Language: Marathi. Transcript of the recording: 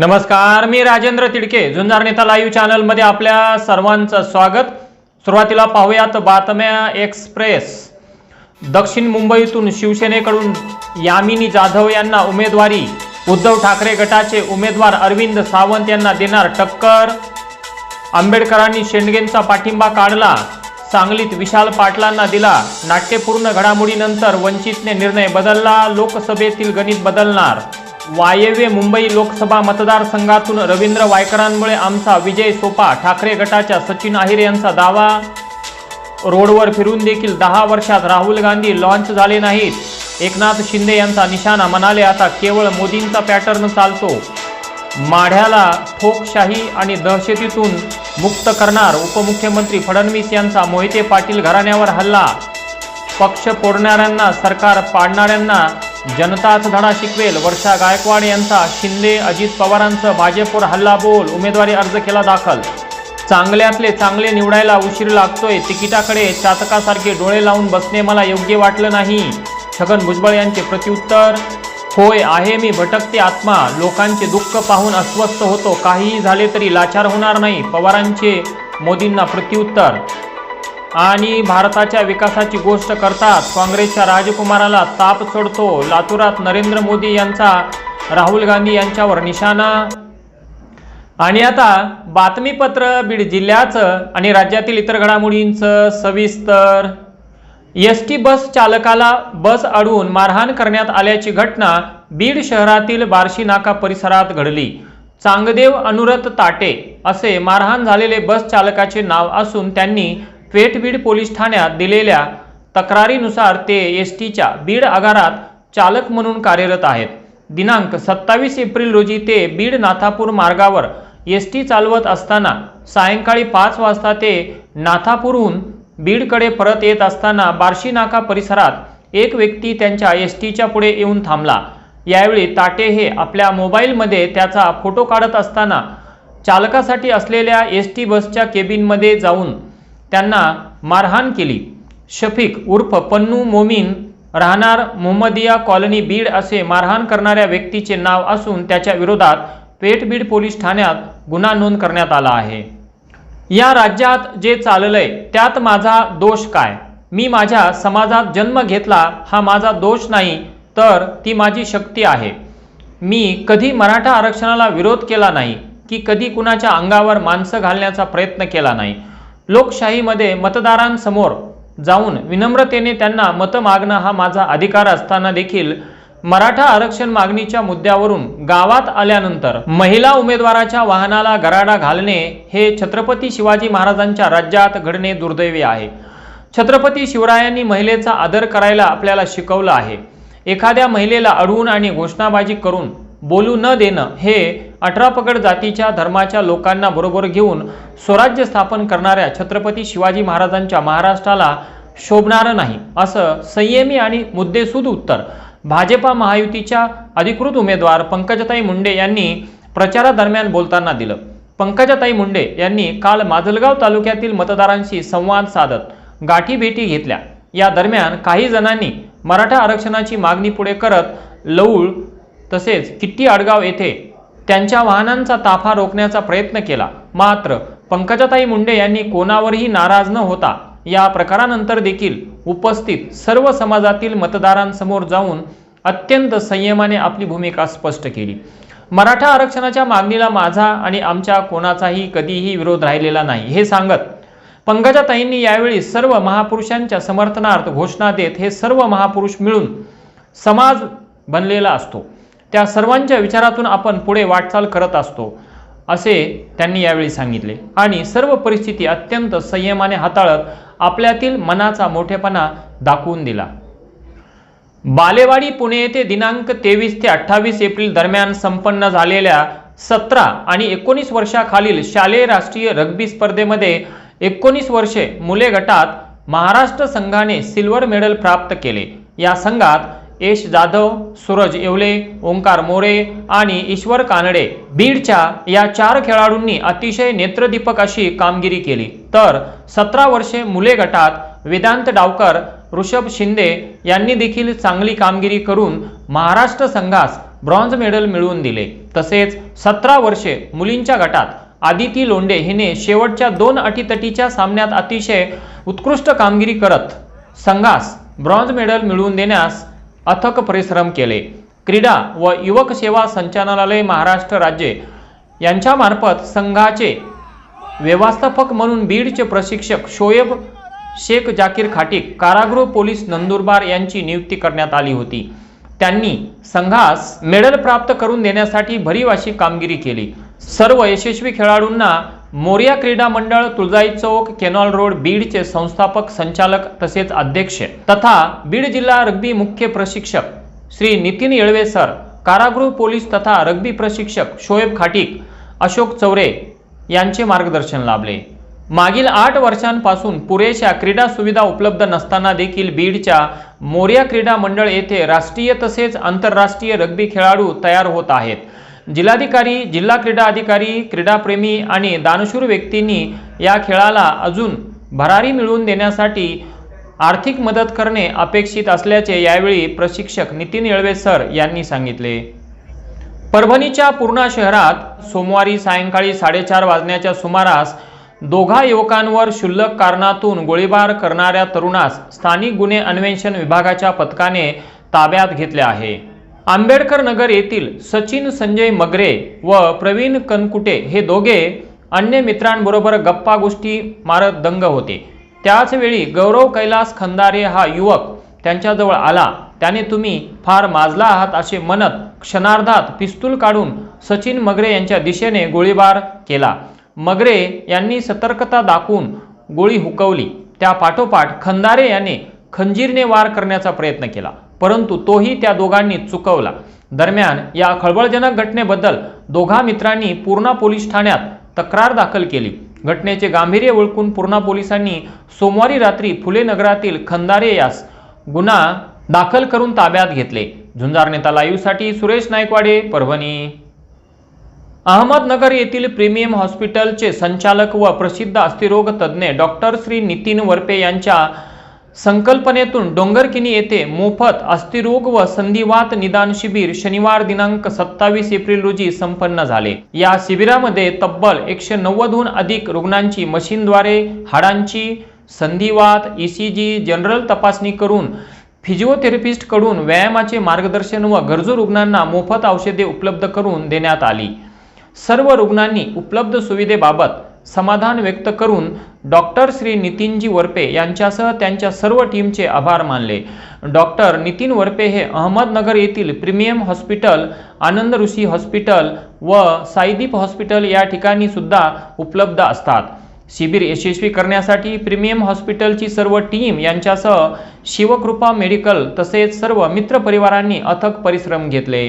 नमस्कार मी राजेंद्र तिडके. झुंजार नेता लाईव्ह चॅनलमध्ये आपल्या सर्वांचं स्वागत. सुरुवातीला पाहूयात बातम्या एक्सप्रेस. दक्षिण मुंबईतून शिवसेनेकडून यामिनी जाधव यांना उमेदवारी. उद्धव ठाकरे गटाचे उमेदवार अरविंद सावंत यांना देणार टक्कर. आंबेडकरांनी शेंडगेंचा पाठिंबा काढला. सांगलीत विशाल पाटलांना दिला. नाट्यपूर्ण घडामोडीनंतर वंचितने निर्णय बदलला. लोकसभेतील गणित बदलणार. वायव्य मुंबई लोकसभा मतदारसंघातून रवींद्र वायकरांमुळे आमचा विजय सोपा. ठाकरे गटाच्या सचिन अहिर यांचा दावा. रोडवर फिरून देखील दहा वर्षात राहुल गांधी लॉन्च झाले नाहीत. एकनाथ शिंदे यांचा निशाणा म्हणाले आता केवळ मोदींचा पॅटर्न चालतो. माढ्याला ठोकशाही आणि दहशतीतून मुक्त करणार उपमुख्यमंत्री फडणवीस यांचा मोहिते पाटील घराण्यावर हल्ला. पक्ष फोडणाऱ्यांना सरकार पाडणाऱ्यांना जनताच धडा शिकवेल. वर्षा गायकवाड यांचा शिंदे अजित पवारांचं भाजपवर हल्लाबोल. उमेदवारी अर्ज केला दाखल. चांगल्यातले चांगले निवडायला उशीर लागतोय. तिकिटाकडे चातकासारखे डोळे लावून बसणे मला योग्य वाटलं नाही. छगन भुजबळ यांचे प्रत्युत्तर होय आहे मी भटकते आत्मा. लोकांचे दुःख पाहून अस्वस्थ होतो. काहीही झाले तरी लाचार होणार नाही. पवारांचे मोदींना प्रत्युत्तर. आणि भारताच्या विकासाची गोष्ट करतात. काँग्रेसच्या राजकुमाराला ताप सोडतो. लातूरात नरेंद्र मोदी यांचा राहुल गांधी यांच्यावर निशाणा. आणि आता बातमीपत्र बीड जिल्ह्याचं आणि राज्यातील इतर घडामोडींचं सविस्तर. एस टी बस चालकाला बस अडवून मारहाण करण्यात आल्याची घटना बीड शहरातील बार्शी नाका परिसरात घडली. चांगदेव अनुरत ताटे असे मारहाण झालेले बस चालकाचे नाव असून त्यांनी फेटबीड पोलीस ठाण्यात दिलेल्या तक्रारीनुसार ते एस टीच्या बीड आगारात चालक म्हणून कार्यरत आहेत. दिनांक सत्तावीस एप्रिल रोजी ते बीड नाथापूर मार्गावर एस टी चालवत असताना सायंकाळी पाच वाजता ते नाथापूरहून बीडकडे परत येत असताना बार्शी नाका परिसरात एक व्यक्ती त्यांच्या एस टीच्या पुढे येऊन थांबला. यावेळी ताटे हे आपल्या मोबाईलमध्ये त्याचा फोटो काढत असताना चालकासाठी असलेल्या एस टी बसच्या केबिनमध्ये जाऊन त्यांना मारहाण केली. शफीक उर्फ पन्नू मोमीन राहणार मोहम्मदिया कॉलनी बीड असे मारहाण करणाऱ्या व्यक्तीचे नाव असून त्याच्या विरोधात पेठबीड पोलीस ठाण्यात गुन्हा नोंद करण्यात आला आहे. या राज्यात जे चाललंय त्यात माझा दोष काय? मी माझ्या समाजात जन्म घेतला हा माझा दोष नाही तर ती माझी शक्ती आहे. मी कधी मराठा आरक्षणाला विरोध केला नाही की कधी कुणाच्या अंगावर माणसं घालण्याचा प्रयत्न केला नाही. लोकशाहीमध्ये मतदारांसमोर जाऊन विनम्रतेने त्यांना मत मागणं हा माझा अधिकार असताना देखील मराठा आरक्षण मागणीच्या मुद्द्यावरून गावात आल्यानंतर महिला उमेदवाराच्या वाहनाला गराडा घालणे हे छत्रपती शिवाजी महाराजांच्या राज्यात घडणे दुर्दैवी आहे. छत्रपती शिवरायांनी महिलेचा आदर करायला आपल्याला शिकवलं आहे. एखाद्या महिलेला अडवून आणि घोषणाबाजी करून बोलू न देणं हे अठरा पगड जातीच्या धर्माच्या लोकांना बरोबर घेऊन स्वराज्य स्थापन करणाऱ्या छत्रपती शिवाजी महाराजांच्या महाराष्ट्राला शोभणारं नाही असं संयमी आणि मुद्देसूद उत्तर. भाजपा महायुतीच्या अधिकृत उमेदवार पंकजताई मुंडे यांनी प्रचारादरम्यान बोलताना दिलं. पंकजाताई मुंडे यांनी काल माजलगाव तालुक्यातील मतदारांशी संवाद साधत गाठीभेटी घेतल्या. या दरम्यान काही जणांनी मराठा आरक्षणाची मागणी पुढे करत लवूळ तसेच किट्टी आडगाव येथे त्यांच्या वाहनांचा ताफा रोखण्याचा प्रयत्न केला. मात्र पंकजाताई मुंडे यांनी कोणावरही नाराज न होता या प्रकारानंतर देखील उपस्थित सर्व समाजातील मतदारांसमोर जाऊन अत्यंत संयमाने आपली भूमिका स्पष्ट केली. मराठा आरक्षणाच्या मागणीला माझा आणि आमच्या कोणाचाही कधीही विरोध राहिलेला नाही हे सांगत पंकजाताईंनी यावेळी सर्व महापुरुषांच्या समर्थनार्थ घोषणा देत हे सर्व महापुरुष मिळून समाज बनलेला असतो. त्या सर्वांच्या विचारातून आपण पुढे वाटचाल करत असतो असे त्यांनी यावेळी सांगितले. आणि सर्व परिस्थिती अत्यंत संयमाने हाताळत आपल्यातील मनाचा मोठेपणा दाखवून दिला. बालेवाडी पुणे येथे दिनांक तेवीस ते अठ्ठावीस एप्रिल दरम्यान संपन्न झालेल्या सतरा आणि एकोणीस वर्षाखालील शालेय राष्ट्रीय रग्बी स्पर्धेमध्ये एकोणीस वर्षे मुले गटात महाराष्ट्र संघाने सिल्वर मेडल प्राप्त केले. या संघात यश जाधव सूरज येवले ओंकार मोरे आणि ईश्वर कानडे. बीडच्या या चार खेळाडूंनी अतिशय नेत्रदीपक अशी कामगिरी केली. तर सतरा वर्षे मुले गटात वेदांत डावकर ऋषभ शिंदे यांनी देखील चांगली कामगिरी करून महाराष्ट्र संघास ब्रॉन्झ मेडल मिळवून दिले. तसेच सतरा वर्षे मुलींच्या गटात आदिती लोंडे हिने शेवटच्या दोन अटीतटीच्या सामन्यात अतिशय उत्कृष्ट कामगिरी करत संघास ब्रॉन्झ मेडल मिळवून देण्यास अथक परिश्रम केले. क्रीडा व युवक सेवा संचालनालय महाराष्ट्र राज्य यांच्यामार्फत संघाचे व्यवस्थापक म्हणून बीडचे प्रशिक्षक शोएब शेख जाकीर खाटीक कारागृह पोलीस नंदुरबार यांची नियुक्ती करण्यात आली होती. त्यांनी संघास मेडल प्राप्त करून देण्यासाठी भरीव अशी कामगिरी केली. सर्व यशस्वी खेळाडूंना मोरिया क्रीडा मंडळ तुळजाई चौक केनॉल रोड बीडचे संस्थापक संचालक तसेच अध्यक्ष. तथा बीड जिल्हा रग्बी मुख्य प्रशिक्षक श्री नितीन येळवे सर कारागृह पोलीस तथा रग्बी प्रशिक्षक शोएब खाटीक अशोक चौरे यांचे मार्गदर्शन लाभले. मागील आठ वर्षांपासून पुरेशा क्रीडा सुविधा उपलब्ध नसताना देखील बीडच्या मोरिया क्रीडा मंडळ येथे राष्ट्रीय तसेच आंतरराष्ट्रीय रग्बी खेळाडू तयार होत आहेत. जिल्हाधिकारी जिल्हा क्रीडा अधिकारी क्रीडाप्रेमी आणि दानशूर व्यक्तींनी या खेळाला अजून भरारी मिळवून देण्यासाठी आर्थिक मदत करणे अपेक्षित असल्याचे यावेळी प्रशिक्षक नितीन येळवे सर यांनी सांगितले. परभणीच्या पूर्णा शहरात सोमवारी सायंकाळी साडेचार वाजण्याच्या सुमारास दोघा युवकांवर क्षुल्लक कारणातून गोळीबार करणाऱ्या तरुणास स्थानिक गुन्हे अन्वेषण विभागाच्या पथकाने ताब्यात घेतले आहे. आंबेडकर नगर येथील सचिन संजय मगरे व प्रवीण कनकुटे हे दोघे अन्य मित्रांबरोबर गप्पा गोष्टी मारत दंग होते. त्याचवेळी गौरव कैलास खंदारे हा युवक त्यांच्याजवळ आला. त्याने तुम्ही फार माजला आहात असे म्हणत क्षणार्धात पिस्तूल काढून सचिन मगरे यांच्या दिशेने गोळीबार केला. मगरे यांनी सतर्कता दाखवून गोळी हुकवली. त्या पाठोपाठ खंदारे याने खंजीरने वार करण्याचा प्रयत्न केला. परंतु तोही त्या दोघांनी चुकवला. दरम्यान या खळबळजनक घटनेबद्दल दोघा मित्रांनी पूर्णा पोलीस ठाण्यात तक्रार दाखल केली. घटनेचे गांभीर्य ओळखून पूर्णा पोलिसांनी सोमवारी रात्री फुले नगरातील खंदारे यास गुन्हा दाखल करून ताब्यात घेतले. झुंजार नेता लाईव्हसाठी सुरेश नायकवाडे परभणी. अहमदनगर येथील प्रीमियम हॉस्पिटलचे संचालक व प्रसिद्ध अस्थिरोग तज्ज्ञ डॉक्टर श्री नितीन वरपे यांच्या संकल्पनेतून डोंगरकिनी येथे मोफत अस्थिरोग व संधिवात निदान शिबिर शनिवार दिनांक सत्तावीस एप्रिल रोजी संपन्न झाले. या शिबिरामध्ये तब्बल एकशे नव्वदहून अधिक रुग्णांची मशीनद्वारे हाडांची संधिवात ईसीजी जनरल तपासणी करून फिजिओथेरपिस्टकडून व्यायामाचे मार्गदर्शन व गरजू रुग्णांना मोफत औषधे उपलब्ध करून देण्यात आली. सर्व रुग्णांनी उपलब्ध सुविधेबाबत समाधान व्यक्त करून डॉक्टर श्री नितीनजी वरपे यांच्यासह त्यांच्या सर्व टीमचे आभार मानले. डॉक्टर नितीन वरपे हे अहमदनगर येथील premium hospital Anand Rishi hospital व साईदीप हॉस्पिटल या ठिकाणी सुद्धा उपलब्ध असतात. शिबिर यशस्वी करण्यासाठी प्रीमियम हॉस्पिटलची सर्व टीम यांच्यासह शिवकृपा मेडिकल तसेच सर्व मित्रपरिवारांनी अथक परिश्रम घेतले.